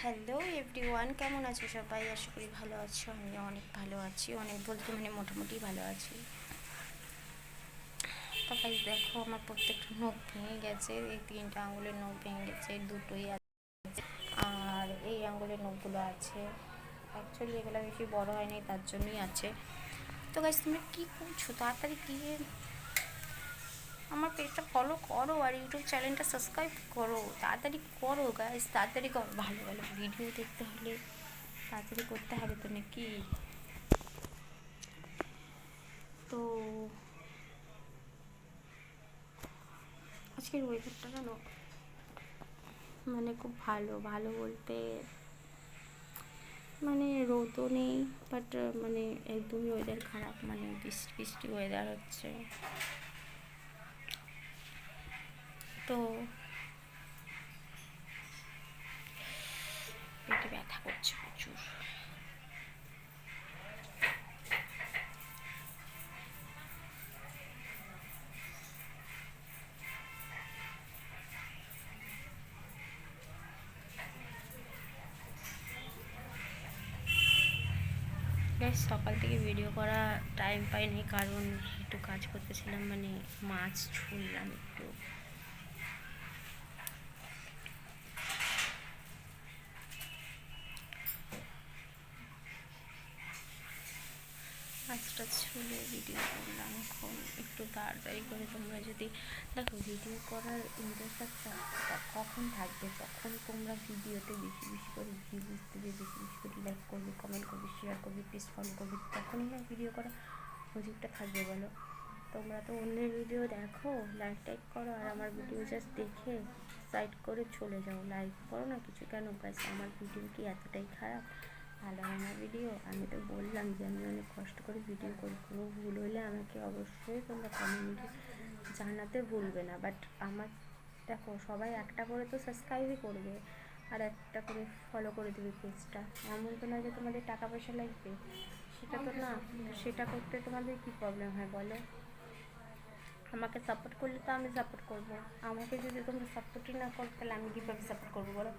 Hello everyone কেমন আছো সবাই? আশা করি ভালো আছো। আমি অনেক ভালো আছি। অনেক বলতে মানে মোটামুটি ভালো আছি। তো ভাই দেখো, আমার প্রত্যেকটা নখ ভেঙে গেছে। এই তিনটা আঙুলের নখ ভেঙে গেছে, দুটোই আছে। আর এই আঙুলের নখগুলো আছে। অ্যাকচুয়ালি এগুলো বেশি বড় হয়নি, তার জন্যই আছে। তো গাছ তোমরা কী করছ? তাড়াতাড়ি গিয়ে আমার পেজটা ফলো করো আর ইউটিউব চ্যানেলটা সাবস্ক্রাইব করো। তাড়াতাড়ি করো গাইস তাড়াতাড়ি করো। ভালো ভালো ভিডিও দেখতে হলে তাড়াতাড়ি করতে হবে তো নাকি? তো আজকের ওয়েদারটা জানো মানে খুব ভালো ভালো বলতে মানে রোদও নেই বাট মানে একদমই ওয়েদার খারাপ। মানে বৃষ্টি বৃষ্টি ওয়েদার হচ্ছে। তো ব্যথা করছে প্রচুর। সকাল থেকে ভিডিও করা টাইম পাইনি, কারণ একটু কাজ করতেছিলাম মানে মাছ ছুললাম একটু। কাজটা ছুলে ভিডিও করলাম, এখন একটু তাড়াতাড়ি করে তোমরা যদি দেখো ভিডিও করার ইন্টারেস্টটা কখন থাকবে? তখন তোমরা ভিডিওতে বেশি বেশি করে ভিউজ দেবে বেশি বেশি করে লাইক করবে কমেন্ট করবে শেয়ার করবে প্লিজ ফলো করবে, তখনই না ভিডিও করা সুযোগটা থাকবে বলো? তোমরা তো অন্যের ভিডিও দেখো লাইক টাইক করো, আর আমার ভিডিও জাস্ট দেখে সাইড করে চলে যাও। লাইক করো না কিছু? কেন? গাছ আমার ভিডিও কি এতটাই খারাপ? ভালো হয় না ভিডিও আমি তো বললাম যে আমি অনেক কষ্ট করে ভিডিও করি, কোনো ভুল হলে আমাকে অবশ্যই তোমরা কমেন্টে জানাতে ভুলবে না। বাট আমার, দেখো, সবাই একটা করে তো সাবস্ক্রাইবই করবে, আর একটা করে ফলো করে দেবে পেজটা এমন তো না যে তোমাদের টাকা পয়সা লাগবে। সেটা তো না, সেটা করতে তোমাদের কী প্রবলেম হয় বলো? আমাকে সাপোর্ট করলে তো আমি সাপোর্ট করব। আমাকে যদি তোমরা সাপোর্টই না করো, তাহলে আমি কীভাবে সাপোর্ট করব বলো?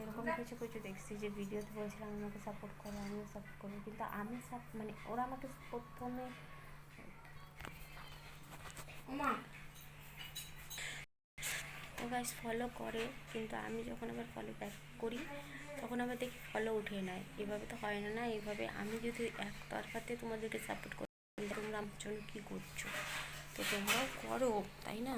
এরকম কিছু কিছু দেখছি যে ভিডিওতে বলছিলাম আমাকে সাপোর্ট করো আমিও সাপোর্ট করব। কিন্তু আমি সাপ মানে ওরা আমাকে প্রথমে ও গাইস ফলো করে কিন্তু আমি যখন আবার ফলো ব্যাক করি তখন আবার দেখি ফলো উঠে নেয় এভাবে তো হয় না না? এভাবে আমি যদি এক তরফাতে তোমাদেরকে সাপোর্ট করি তোমরা আমার জন্য কী করছ? তো তোমরাও করো তাই না?